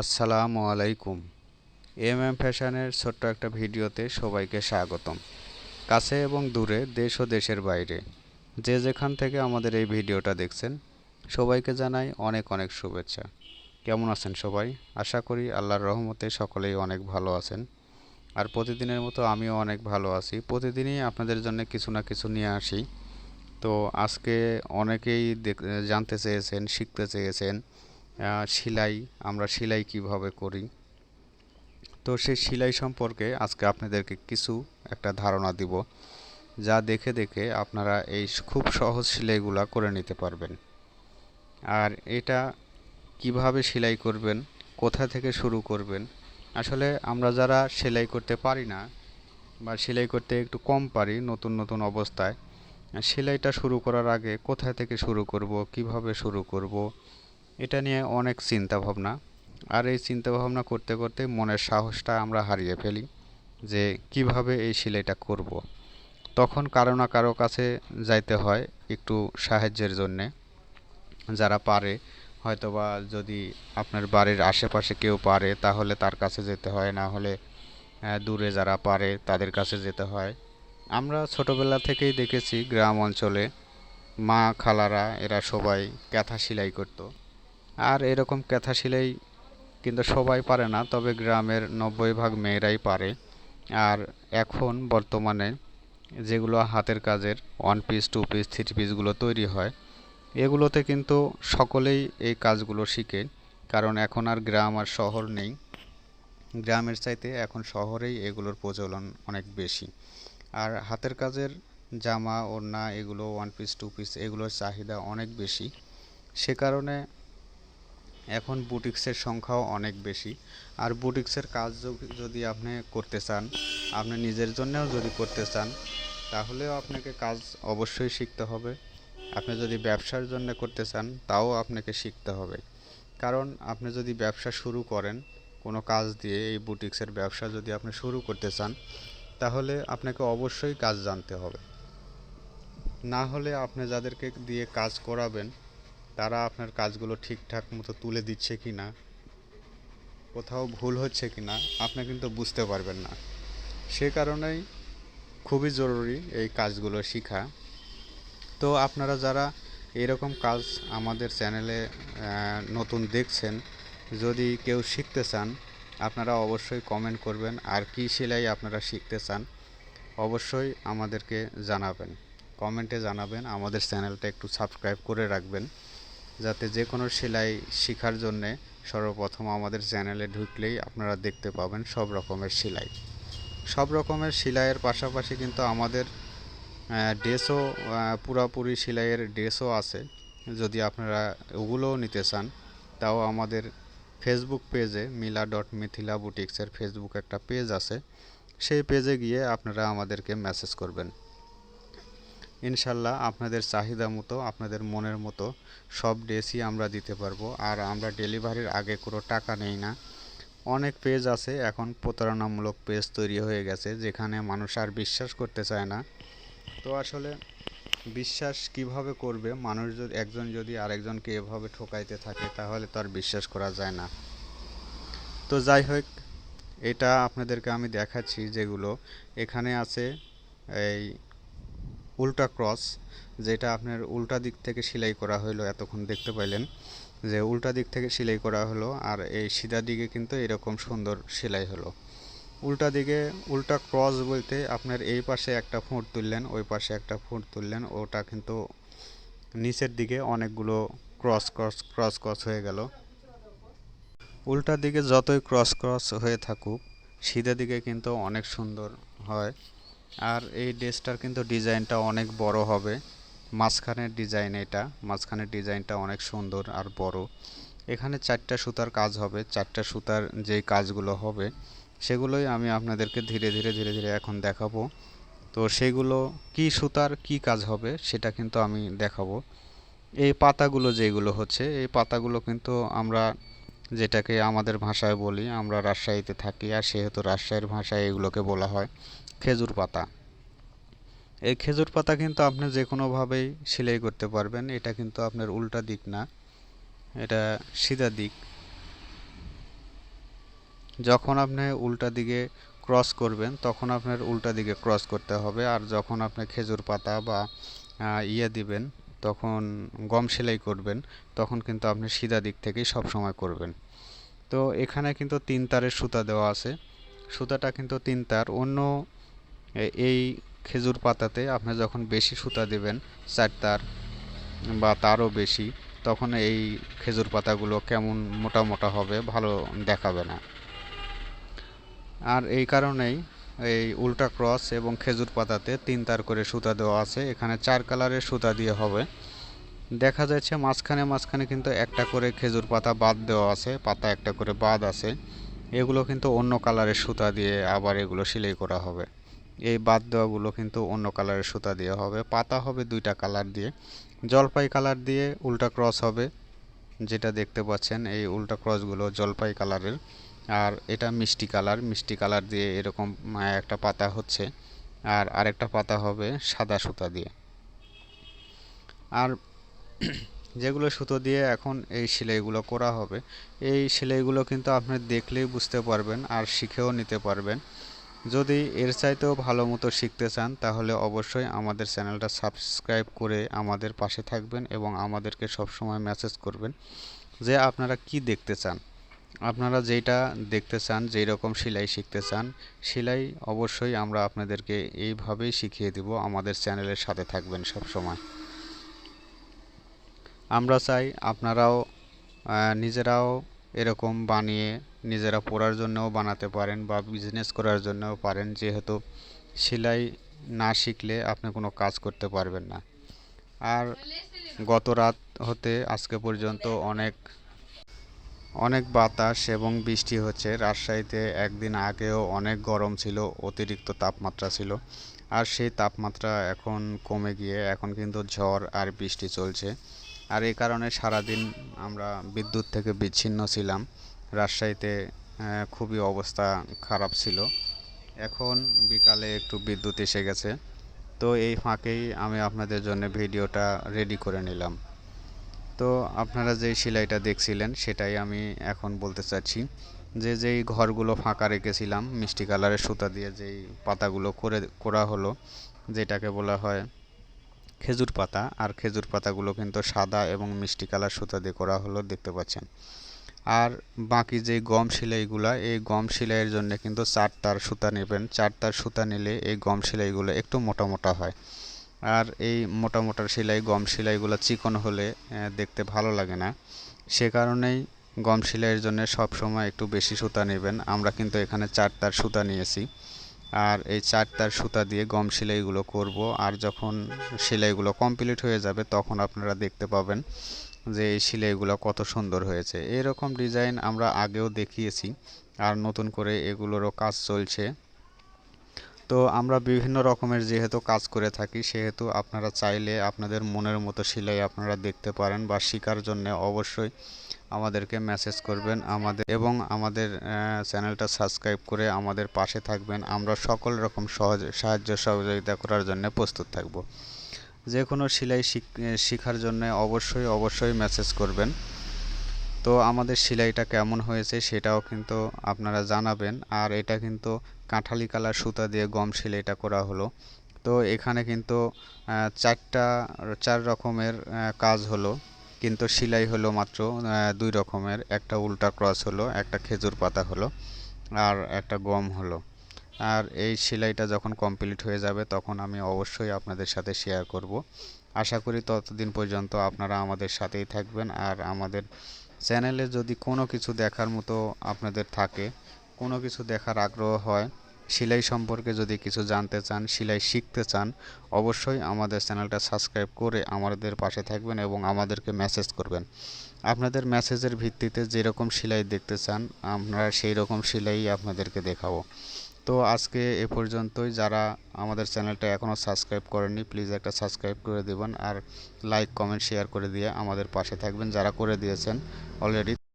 আসসালামু আলাইকুম। M M ফ্যাশনের ছোট্ট একটা ভিডিওতে সবাইকে স্বাগতম। কাছে এবং দূরে দেশ ও দেশের বাইরে। যে যেখান থেকে আমাদের এই ভিডিওটা দেখছেন, সবাইকে জানাই অনেক অনেক শুভেচ্ছা। কেমন আছেন সবাই? আশা করি আল্লাহর রহমতে সকলেই অনেক ভালো আছেন। আর প্রতিদিনের মতো আমিও অনেক ভালো আছি। প্রতিদিনই আপনাদের জন্য কিছু না কিছু নিয়ে আসি। তো আজকে অনেকেই জানতে চেয়েছেন, শিখতে চেয়েছেন। সেলাই, আমরা সেলাই কীভাবে করি? তো সেই সেলাই সম্পর্কে আজকে আপনাদেরকে কিছু একটা ধারণা দিব, যা দেখে দেখে আপনারা এই খুব সহজ সেলাইগুলা করে নিতে পারবেন। আর এটা কীভাবে সেলাই করবেন, কোথা থেকে শুরু করবেন, আসলে আমরা যারা সেলাই করতে পারি না বা সেলাই করতে একটু কম পারি নতুন নতুন অবস্থায়, সেলাইটা শুরু করার আগে কোথা থেকে শুরু করব, কীভাবে শুরু করব এটা নিয়ে অনেক চিন্তা ভাবনা আর এই চিন্তা ভাবনা করতে করতে মনের সাহসটা আমরা হারিয়ে ফেলি যে কীভাবে এই সেলাইটা করব। তখন কারও না কারও কাছে যাইতে হয় একটু সাহায্যের জন্যে। যারা পারে, হয়তোবা যদি আপনার বাড়ির আশেপাশে কেউ পারে, তাহলে তার কাছে যেতে হয়, না হলে দূরে যারা পারে, তাদের কাছে যেতে হয়। আমরা ছোটবেলা থেকেই দেখেছি গ্রাম অঞ্চলে মা খালারা এরা সবাই ক্যাথা সেলাই করতো। আর এরকম ক্যাথা সেলাই কিন্তু সবাই পারে না, তবে গ্রামের নব্বই ভাগ মেয়েরাই পারে। আর এখন বর্তমানে যেগুলো হাতের কাজের one piece two piece three পিসগুলো তৈরি হয়, এগুলোতে কিন্তু সকলেই এই কাজগুলো শিখে। কারণ এখন আর গ্রাম আর শহর নেই। গ্রামের চাইতে এখন শহরেই এগুলোর প্রচলন অনেক বেশি। আর হাতের কাজের জামা, ওড়না, এগুলো ওয়ান পিস টু পিস এগুলোর চাহিদা অনেক বেশি। সে কারণে এখন বুটিক্সের সংখ্যাও অনেক বেশি। আর বুটিক্সের কাজ যদি আপনি করতে চান, আপনি নিজের জন্যও যদি করতে চান, তাহলেও আপনাকে কাজ অবশ্যই শিখতে হবে। আপনি যদি ব্যবসার জন্য করতে চান, তাও আপনাকে শিখতে হবে। কারণ আপনি যদি ব্যবসা শুরু করেন, কোনো কাজ দিয়ে এই বুটিক্সের ব্যবসা যদি আপনি শুরু করতে চান, তাহলে আপনাকে অবশ্যই কাজ জানতে হবে। না হলে আপনি যাদেরকে দিয়ে কাজ করাবেন তারা আপনার কাজগুলো ঠিকঠাক মতো তুলে দিচ্ছে কি না, কোথাও ভুল হচ্ছে কি না, আপনি কিন্তু বুঝতে পারবেন না। সে কারণেই খুবই জরুরি এই কাজগুলো শেখা। তো আপনারা যারা এরকম কাজ আমাদের চ্যানেলে নতুন দেখছেন, যদি কেউ শিখতে চান, আপনারা অবশ্যই কমেন্ট করবেন আর কী সেলাই আপনারা শিখতে চান, অবশ্যই আমাদেরকে জানাবেন। কমেন্টে জানাবেন, আমাদের চ্যানেলটা একটু সাবস্ক্রাইব করে রাখবেন। যাতে যে কোনো সেলাই শেখার জন্যে সর্বপ্রথম আমাদের চ্যানেলে ঢুকলেই আপনারা দেখতে পাবেন সব রকমের সেলাই। সব রকমের সেলাইয়ের পাশাপাশি কিন্তু আমাদের ড্রেসও পুরাপুরি সেলাইয়ের ড্রেসও আছে। যদি আপনারা ওগুলোও নিতে চান, তাও আমাদের ফেসবুক পেজে মিলা ডট মিথিলা বুটিক্সের ফেসবুক একটা পেজ আছে। সেই পেজে গিয়ে আপনারা আমাদেরকে মেসেজ করবেন। ইনশাল্লাহ আপনাদের চাহিদা মতো, আপনাদের মনের মতো সব ড্রেসই আমরা দিতে পারব। আর আমরা ডেলিভারির আগে কোনো টাকা নেই না। অনেক পেজ আছে, এখন প্রতারণামূলক পেজ তৈরি হয়ে গেছে, যেখানে মানুষ আর বিশ্বাস করতে চায় না। তো আসলে বিশ্বাস কীভাবে করবে? মানুষ যদি একজন যদি আরেকজনকে এভাবে ঠকাইতে থাকে, তাহলে তো আর বিশ্বাস করা যায় না। তো যাই হোক, এটা আপনাদেরকে আমি দেখাচ্ছি যেগুলো। এখানে আছে এই উল্টা ক্রস, যেটা আপনার উল্টা দিক থেকে সেলাই করা হলো এতক্ষণ দেখতে পাইলেন, যে উল্টা দিক থেকে সেলাই করা হলো আর এই সিধা দিকে কিন্তু এরকম সুন্দর সেলাই হলো। উল্টা দিকে, উল্টা ক্রস বলতে আপনার এই পাশে একটা ফুঁট তুললেন, ওই পাশে একটা ফুঁট তুললেন, ওটা কিন্তু নিচের দিকে অনেকগুলো ক্রস ক্রস ক্রস ক্রস হয়ে গেল। উল্টা দিকে যতই ক্রস ক্রস হয়ে থাকুক, সিধা দিকে কিন্তু অনেক সুন্দর হয়। আর এই ড্রেসটার কিন্তু ডিজাইনটা অনেক বড় হবে। মাঝখানের ডিজাইন এটা। মাঝখানের ডিজাইনটা অনেক সুন্দর আর বড়। এখানে চারটা সুতার কাজ হবে। চারটা সুতার যেই কাজগুলো হবে, সেগুলোই আমি আপনাদেরকে ধীরে ধীরে ধীরে ধীরে এখন দেখাবো। তো সেগুলো কি সুতার, কি কাজ হবে, সেটা কিন্তু আমি দেখাবো। এই পাতাগুলো যেগুলো হচ্ছে, এই পাতাগুলো কিন্তু আমরা যেটাকে আমাদের ভাষায় বলি, আমরা রাজশাহীতে থাকি, আর সেহেতু রাজশাহীর ভাষায় এগুলোকে বলা হয়। খেজুর পাতা। এই খেজুর পাতা কিন্তু আপনি যে কোনোভাবেই সেলাই করতে পারবেন, এটা কিন্তু আপনার উল্টা দিক না, এটা সিধা দিক। যখন আপনি উল্টা দিকে ক্রস করবেন, তখন আপনার উল্টা দিকে ক্রস করতে হবে, আর যখন আপনি খেজুর পাতা বা ইয়ে দিবেন, তখন গম সেলাই করবেন, তখন কিন্তু আপনি সিধা দিক থেকেই সব সময় করবেন। তো এখানে কিন্তু তিন তারের সুতা দেওয়া আছে। সুতাটা কিন্তু তিন তার, অন্য এই খেজুর পাতাতে আপনি যখন বেশি সুতা দেবেন, চার তার বা তারও বেশি, তখন এই খেজুর পাতাগুলো কেমন মোটা মোটা হবে ভালো দেখাবে না। আর এই কারণেই এই উল্টা ক্রস এবং খেজুর পাতাতে তিন তার করে সুতা দেওয়া আছে। এখানে চার কালারের সুতা দিয়ে হবে। দেখা যাচ্ছে মাঝখানে মাঝখানে কিন্তু একটা করে খেজুর পাতা বাদ দেওয়া আছে, পাতা একটা করে বাদ আছে। এগুলো কিন্তু অন্য কালারের সুতা দিয়ে আবার এগুলো সেলাই করা হবে। এই বাদ দেওয়াগুলো কিন্তু অন্য কালারের সুতা দিয়ে হবে। পাতা হবে দুইটা কালার দিয়ে। জলপাই কালার দিয়ে উল্টা ক্রস হবে, যেটা দেখতে পাচ্ছেন এই উল্টা ক্রসগুলো জলপাই কালারের। আর এটা মিষ্টি কালার মিষ্টি কালার দিয়ে এরকম একটা পাতা হচ্ছে। আর আরেকটা পাতা হবে সাদা সুতা দিয়ে। আর যেগুলো সুতো দিয়ে এখন এই সেলাইগুলো করা হবে, এই সেলাইগুলো কিন্তু আপনি দেখলেই বুঝতে পারবেন আর শিখেও নিতে পারবেন। যদি এর চাইতেও ভালো মতো শিখতে চান, তাহলে অবশ্যই আমাদের চ্যানেলটা সাবস্ক্রাইব করে আমাদের পাশে থাকবেন এবং আমাদেরকে সবসময় মেসেজ করবেন যে আপনারা কি দেখতে চান। আপনারা যেটা দেখতে চান যেই রকম সেলাই শিখতে চান, সেলাই অবশ্যই আমরা আপনাদেরকে এইভাবেই শিখিয়ে দিব। আমাদের চ্যানেলের সাথে থাকবেন সব সময় আমরা চাই আপনারাও নিজেরাও এরকম বানিয়ে নিজেরা পড়ার জন্যও বানাতে পারেন বা বিজনেস করার জন্যও পারেন। যেহেতু সেলাই না শিখলে আপনি কোনো কাজ করতে পারবেন না। আর গত রাত হতে আজকে পর্যন্ত অনেক অনেক বাতাস এবং বৃষ্টি হচ্ছে। রাজশাহীতে একদিন আগেও অনেক গরম ছিল, অতিরিক্ত তাপমাত্রা ছিল। আর সেই তাপমাত্রা এখন কমে গিয়ে, এখন কিন্তু ঝড় আর বৃষ্টি চলছে। আর এই কারণে সারাদিন আমরা বিদ্যুৎ থেকে বিচ্ছিন্ন ছিলাম। রাজশাহীতে খুবই অবস্থা খারাপ ছিল। এখন বিকালে একটু বিদ্যুৎ এসে গেছে। তো এই ফাঁকেই আমি আপনাদের জন্য ভিডিওটা রেডি করে নিলাম। তো আপনারা যেই সেলাইটা দেখছিলেন, সেটাই আমি এখন বলতে চাচ্ছি যে যেই ঘরগুলো ফাঁকা রেখেছিলাম, মিষ্টি কালারের সুতা দিয়ে যেই পাতাগুলো করে, করা হলো, যেটাকে বলা হয় খেজুর পাতা, আর খেজুর পাতাগুলো কিন্তু সাদা এবং মিষ্টি কালার সুতা দিয়ে করা হলো, দেখতে পাচ্ছেন। আর বাকি যে গম সেলাইগুলা, এই গম সেলাইয়ের জন্য কিন্তু চার তার সুতা নেবেন। চার তার সুতা নিলে এই গম সেলাইগুলো একটু মোটা মোটা হয়। আর এই মোটা মোটা সেলাই, গম সেলাইগুলো চিকন হলে দেখতে ভালো লাগে না। সে কারণেই গম সেলাইয়ের জন্য সব সময় একটু বেশি সুতা নেবেন। আমরা কিন্তু এখানে চার তার সুতা নিয়েছি। আর এই চার তার সুতা দিয়ে গম সেলাইগুলো করব। আর যখন সেলাইগুলো কমপ্লিট হয়ে যাবে, তখন আপনারা দেখতে পাবেন যে এই সেলাইগুলো কত সুন্দর হয়েছে। এরকম ডিজাইন আমরা আগেও দেখিয়েছি আর নতুন করে এগুলোরও কাজ চলছে। তো আমরা বিভিন্ন রকমের যেহেতু কাজ করে থাকি, সেহেতু আপনারা চাইলে আপনাদের মনের মতো সেলাই আপনারা দেখতে পারেন বা শেখার জন্য অবশ্যই আমাদেরকে মেসেজ করবেন আমাদের এবং আমাদের চ্যানেলটা সাবস্ক্রাইব করে আমাদের পাশে থাকবেন। আমরা সকল রকম সহজ, সাহায্য সহযোগিতা করার জন্য প্রস্তুত থাকব। যে কোনো সেলাই শিখ- শেখার জন্য অবশ্যই অবশ্যই মেসেজ করবেন। তো আমাদের সেলাইটা কেমন হয়েছে সেটাও কিন্তু আপনারা জানাবেন। আর এটা কিন্তু কাঁঠালি কালার সুতা দিয়ে গম সেলাইটা করা হলো। তো এখানে কিন্তু চারটা, চার রকমের কাজ হলো। কিন্তু সেলাই হলো মাত্র দুই রকমের। একটা উল্টা ক্রস হলো, একটা খেজুর পাতা হলো, আর একটা গম হলো। আর এই সেলাইটা যখন কমপ্লিট হয়ে যাবে, তখন আমি অবশ্যই আপনাদের সাথে শেয়ার করব। আশা করি ততদিন পর্যন্ত আপনারা আমাদের সাথেই থাকবেন। আর আমাদের চ্যানেলে যদি কোনো কিছু দেখার মতো আপনাদের থাকে, কোনো কিছু দেখার আগ্রহ হয় সেলাই সম্পর্কে যদি কিছু জানতে চান, সেলাই শিখতে চান, অবশ্যই আমাদের চ্যানেলটা সাবস্ক্রাইব করে আমাদের পাশে থাকবেন এবং আমাদেরকে মেসেজ করবেন। আপনাদের মেসেজের ভিত্তিতে যেরকম সেলাই দেখতে চান, আমরা সেই রকম সেলাই আপনাদেরকে দেখাবো। তো আজকে এ পর্যন্তই। যারা আমাদের চ্যানেলটা এখনও সাবস্ক্রাইব করেননি, প্লিজ একটা সাবস্ক্রাইব করে দেবেন আর লাইক, কমেন্ট, শেয়ার করে দিয়ে আমাদের পাশে থাকবেন। যারা করে দিয়েছেন, অলরেডি